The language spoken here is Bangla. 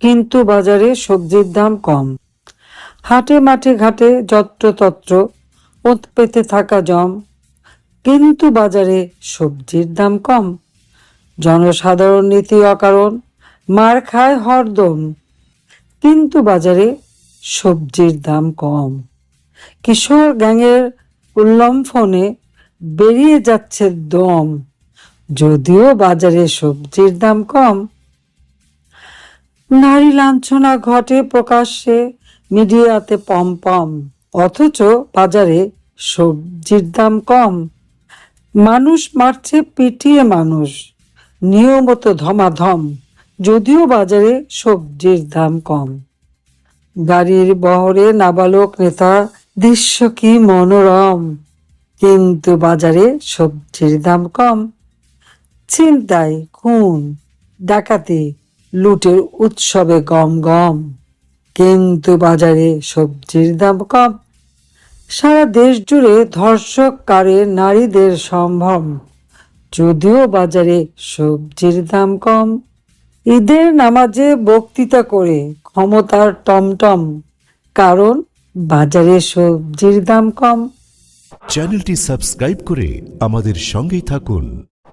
কিন্তু বাজারে সবজির দাম কম। হাটে মাঠে ঘাটে যত্রতত্র ওত পেতে থাকা জম, কিন্তু বাজারে সবজির দাম কম। জনসাধারণ নীতি অকারণ, মার খায় হরদম কিন্তু বাজারে সবজির দাম কম। কিশোর গ্যাংয়ের উল্লম্ফনে বেরিয়ে যাচ্ছে দম, যদিও বাজারে সবজির দাম কম। নারী লাঞ্ছনা ঘটে প্রকাশ্যে মিডিয়াতে পম পম অথচ বাজারে সবজির দাম কম। মানুষ মারছে পিটিয়ে মানুষ, নিয়মত ধমাধম, যদিও বাজারে সবজির দাম কম। গাড়ির বহরে নাবালক নেতা, দৃশ্য কি মনোরম, কিন্তু বাজারে সবজির দাম কম। ছিনতাই, খুন, ডাকাতি লুটের উৎসবে গম গম, কিন্তু বাজারে সবজির দাম কম। সারা দেশ জুড়ে ধর্ষক কারে নারীদের সম্ভ্রম, যদিও বাজারে সবজির দাম কম। ঈদের নামাজে বক্তৃতা করে ক্ষমতার টমটম, কারণ বাজারে সবজির দাম কম। চ্যানেলটি সাবস্ক্রাইব করে আমাদের সঙ্গেই থাকুন।